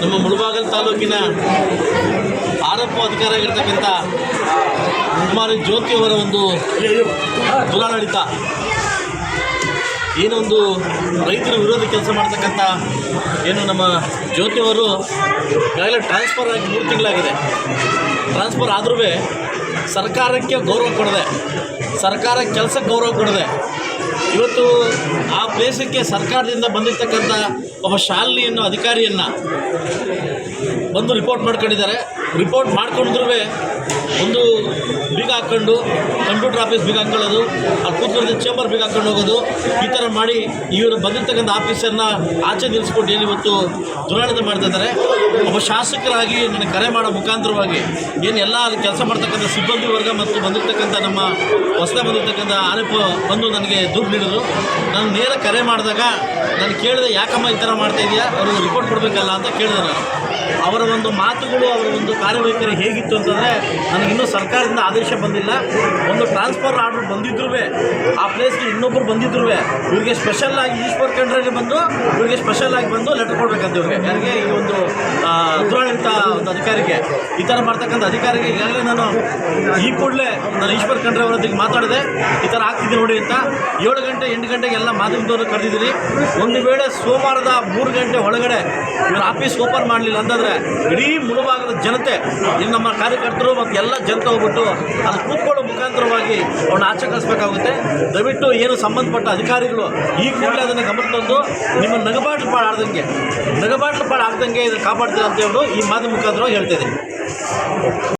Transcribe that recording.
ನಮ್ಮ ಮುಳಬಾಗಲ್ ತಾಲೂಕಿನ ಆರೋಪ ಅಧಿಕಾರ ಆಗಿರ್ತಕ್ಕಂಥ ಕುಮಾರಿ ಜ್ಯೋತಿ ಅವರ ಒಂದು ದುರಾಡಳಿತ ಏನೊಂದು ರೈತರ ವಿರೋಧ ಕೆಲಸ ಮಾಡ್ತಕ್ಕಂಥ ಏನು ನಮ್ಮ ಜ್ಯೋತಿ ಅವರು, ಈಗಾಗಲೇ ಟ್ರಾನ್ಸ್ಫರ್ ಆಗಿ ಮೂರು ತಿಂಗಳಾಗಿದೆ. ಟ್ರಾನ್ಸ್ಫರ್ ಆದ್ರೂ ಸರ್ಕಾರಕ್ಕೆ ಗೌರವ ಕೊಡದೆ, ಸರ್ಕಾರ ಕೆಲಸಕ್ಕೆ ಗೌರವ ಕೊಡದೆ, ಇವತ್ತು ಆ ಪ್ಲೇಸಕ್ಕೆ ಸರ್ಕಾರದಿಂದ ಬಂದಿರ್ತಕ್ಕಂಥ ಒಬ್ಬ ಶಾಲಿನಿ ಅನ್ನೋ ಅಧಿಕಾರಿಯನ್ನು ಬಂದು ರಿಪೋರ್ಟ್ ಮಾಡ್ಕೊಂಡಿದ್ದಾರೆ. ರಿಪೋರ್ಟ್ ಮಾಡ್ಕೊಂಡ್ರೂ ಒಂದು ಹಾಕ್ಕೊಂಡು ಕಂಪ್ಯೂಟರ್ ಆಫೀಸ್ ಬೀಗ ಹಾಕೊಳ್ಳೋದು, ಅಲ್ಲಿ ಕೂತ್ಕೊಂಡು ಚೇಂಬರ್ ಬೀಗ ಹಾಕೊಂಡು ಹೋಗೋದು, ಈ ಥರ ಮಾಡಿ ಇವರು ಬಂದಿರ್ತಕ್ಕಂಥ ಆಫೀಸರ್ನ ಆಚೆ ನಿಲ್ಲಿಸ್ಕೊಂಡು ಏನು ಇವತ್ತು ದುರಾಡಳಿತ ಮಾಡ್ತಾ ಇದ್ದಾರೆ. ಒಬ್ಬ ಶಾಸಕರಾಗಿ ನನಗೆ ಕರೆ ಮಾಡೋ ಮುಖಾಂತರವಾಗಿ ಏನು ಎಲ್ಲ ಅಲ್ಲಿ ಕೆಲಸ ಮಾಡ್ತಕ್ಕಂಥ ಸಿಬ್ಬಂದಿ ವರ್ಗ ಮತ್ತು ಬಂದಿರ್ತಕ್ಕಂಥ ನಮ್ಮ ಹೊಸದ ಬಂದಿರತಕ್ಕಂಥ ಆರೋಪ ಬಂದು ನನಗೆ ದುಡ್ಡು ನೀಡಿದ್ರು. ನಾನು ನೇರ ಕರೆ ಮಾಡಿದಾಗ ನಾನು ಕೇಳಿದೆ, ಯಾಕಮ್ಮ ಈ ಥರ ಮಾಡ್ತಾ ಇದೆಯಾ? ಅವರು ರಿಪೋರ್ಟ್ ಕೊಡಬೇಕಲ್ಲ ಅಂತ ಕೇಳಿದೆ ನಾನು. ಅವರ ಒಂದು ಮಾತುಗಳು, ಅವರ ಒಂದು ಕಾರ್ಯವೈಖರಿ ಹೇಗಿತ್ತು ಅಂತಂದರೆ ನನಗಿನ್ನೂ ಸರ್ಕಾರದಿಂದ ಆದೇಶ ಬಂದಿಲ್ಲ. ಒಂದು ಟ್ರಾನ್ಸ್ಫರ್ ಆರ್ಡರ್ ಬಂದಿದ್ರೂ ಆ ಪ್ಲೇಸ್ಗೆ ಇನ್ನೊಬ್ಬರು ಬಂದಿದ್ರೂ ಇವ್ರಿಗೆ ಸ್ಪೆಷಲ್ ಆಗಿ ಈಶ್ವರ್ ಖಂಡ್ರೆಗೆ ಬಂದು, ಇವ್ರಿಗೆ ಸ್ಪೆಷಲ್ ಆಗಿ ಬಂದು ಲೆಟರ್ ಕೊಡಬೇಕಂತ ಇವ್ರಿಗೆ. ಯಾರಿಗೆ ಈ ಒಂದು ಅಧಿಕಾರಿಗೆ ಈ ಥರ ಮಾಡ್ತಕ್ಕಂಥ ಅಧಿಕಾರಿಗೆ ಈಗಾಗಲೇ ನಾನು ಈ ಕೂಡಲೇ ನಾನು ಈಶ್ವರ್ ಖಂಡ್ರೆ ಅವರೊಂದಿಗೆ ಮಾತಾಡಿದೆ. ಈ ಥರ ಆಗ್ತಿದೆ ನೋಡಿ ಅಂತ. ಏಳು ಗಂಟೆ, ಎಂಟು ಗಂಟೆಗೆ ಎಲ್ಲ ಮಾಧ್ಯಮದವರು ಕರೆದಿದ್ದೀನಿ ಒಂದು ವೇಳೆ ಸೋಮವಾರದ ಮೂರು ಗಂಟೆ ಒಳಗಡೆ ಇವರು ಆಫೀಸ್ ಓಪನ್ ಮಾಡಲಿಲ್ಲ ಅಂತಂದರೆ ಇಡೀ ಮುಳುಭಾಗದ ಜನತೆ ಇಲ್ಲಿ ನಮ್ಮ ಕಾರ್ಯಕರ್ತರು ಮತ್ತು ಎಲ್ಲ ಜನತೆ ಹೋಗ್ಬಿಟ್ಟು ಅದು ಕೂತ್ಕೊಳ್ಳೋ ಮುಖಾಂತರವಾಗಿ ಅವ್ರನ್ನ ಆಚೆ ಕಳಿಸ್ಬೇಕಾಗುತ್ತೆ. ದಯವಿಟ್ಟು ಏನು ಸಂಬಂಧಪಟ್ಟ ಅಧಿಕಾರಿಗಳು ಈ ಕೂಡಲೇ ಅದನ್ನು ಗಮನ ತಂದು ನಿಮ್ಮ ನಗಬಾಟ್ಲು ಪಾಡಾಡ್ದಂಗೆ ನಗಬಾಟ್ಲು ಪಾಡಾಗ್ದಂಗೆ ಇದನ್ನು ಕಾಪಾಡ್ತೀರ ಅಂತ ಈ ಮಾಧ್ಯಮ ಮುಖಾಂತರ ಹೇಳ್ತಿದ್ದೀನಿ